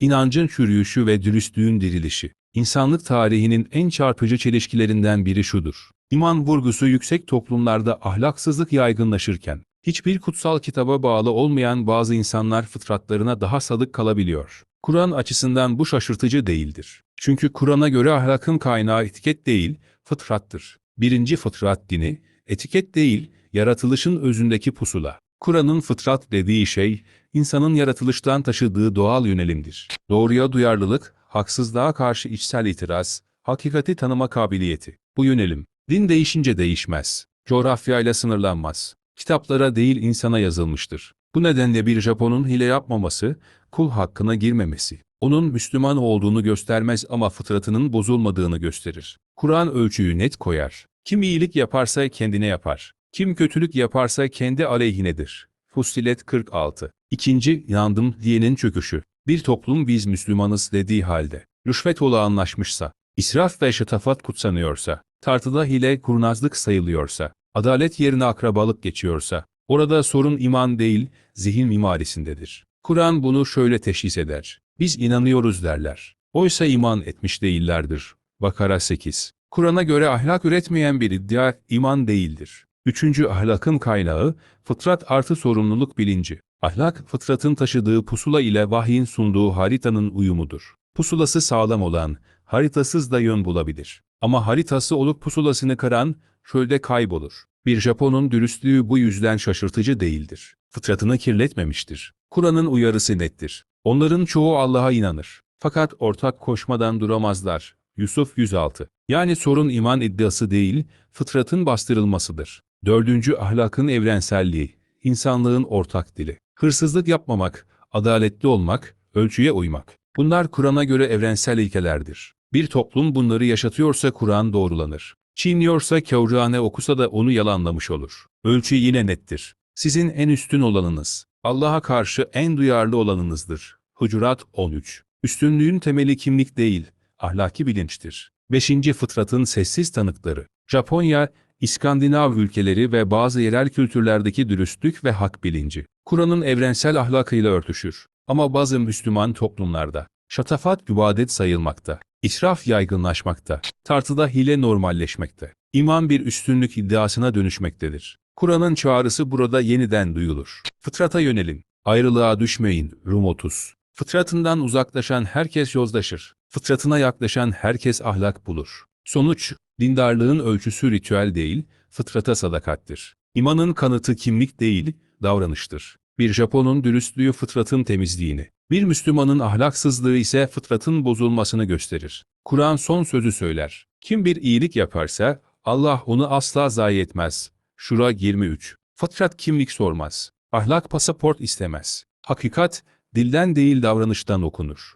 İnancın çürüyüşü ve dürüstlüğün dirilişi. İnsanlık tarihinin en çarpıcı çelişkilerinden biri şudur. İman vurgusu yüksek toplumlarda ahlaksızlık yaygınlaşırken, hiçbir kutsal kitaba bağlı olmayan bazı insanlar fıtratlarına daha sadık kalabiliyor. Kur'an açısından bu şaşırtıcı değildir. Çünkü Kur'an'a göre ahlakın kaynağı etiket değil, fıtrattır. Birinci fıtrat dini, etiket değil, yaratılışın özündeki pusula. Kur'an'ın fıtrat dediği şey, insanın yaratılıştan taşıdığı doğal yönelimdir. Doğruya duyarlılık, haksızlığa karşı içsel itiraz, hakikati tanıma kabiliyeti. Bu yönelim, din değişince değişmez. Coğrafyayla sınırlanmaz. Kitaplara değil insana yazılmıştır. Bu nedenle bir Japon'un hile yapmaması, kul hakkına girmemesi, onun Müslüman olduğunu göstermez ama fıtratının bozulmadığını gösterir. Kur'an ölçüyü net koyar. Kim iyilik yaparsa kendine yapar. Kim kötülük yaparsa kendi aleyhinedir. Fussilet 46 İkinci, yandım diyenin çöküşü. Bir toplum biz Müslümanız dediği halde, rüşvet ola anlaşmışsa, israf ve şatafat kutsanıyorsa, tartıda hile kurnazlık sayılıyorsa, adalet yerine akrabalık geçiyorsa, orada sorun iman değil, zihin mimarisindedir. Kur'an bunu şöyle teşhis eder. Biz inanıyoruz derler. Oysa iman etmiş değillerdir. Bakara 8 Kur'an'a göre ahlak üretmeyen bir iddia iman değildir. Üçüncü ahlakın kaynağı, fıtrat artı sorumluluk bilinci. Ahlak, fıtratın taşıdığı pusula ile vahyin sunduğu haritanın uyumudur. Pusulası sağlam olan, haritasız da yön bulabilir. Ama haritası olup pusulasını kıran, çölde kaybolur. Bir Japon'un dürüstlüğü bu yüzden şaşırtıcı değildir. Fıtratını kirletmemiştir. Kur'an'ın uyarısı nettir. Onların çoğu Allah'a inanır. Fakat ortak koşmadan duramazlar. Yusuf 106 Yani sorun iman iddiası değil, fıtratın bastırılmasıdır. Dördüncü ahlakın evrenselliği, insanlığın ortak dili. Hırsızlık yapmamak, adaletli olmak, ölçüye uymak. Bunlar Kur'an'a göre evrensel ilkelerdir. Bir toplum bunları yaşatıyorsa Kur'an doğrulanır. Çiğniyorsa kâvrâne okusa da onu yalanlamış olur. Ölçü yine nettir. Sizin en üstün olanınız, Allah'a karşı en duyarlı olanınızdır. Hucurat 13 Üstünlüğün temeli kimlik değil, ahlaki bilinçtir. 5. Fıtratın sessiz tanıkları. Japonya, İskandinav ülkeleri ve bazı yerel kültürlerdeki dürüstlük ve hak bilinci. Kur'an'ın evrensel ahlakıyla örtüşür. Ama bazı Müslüman toplumlarda, şatafat ibadet sayılmakta, israf yaygınlaşmakta, tartıda hile normalleşmekte. İman bir üstünlük iddiasına dönüşmektedir. Kur'an'ın çağrısı burada yeniden duyulur. Fıtrata yönelin, ayrılığa düşmeyin. Rum 30 Fıtratından uzaklaşan herkes yozlaşır. Fıtratına yaklaşan herkes ahlak bulur. Sonuç, dindarlığın ölçüsü ritüel değil, fıtrata sadakattir. İmanın kanıtı kimlik değil, davranıştır. Bir Japon'un dürüstlüğü fıtratın temizliğini, bir Müslümanın ahlaksızlığı ise fıtratın bozulmasını gösterir. Kur'an son sözü söyler. Kim bir iyilik yaparsa, Allah onu asla zayi etmez. Şura 23 Fıtrat kimlik sormaz. Ahlak pasaport istemez. Hakikat, dilden değil davranıştan okunur.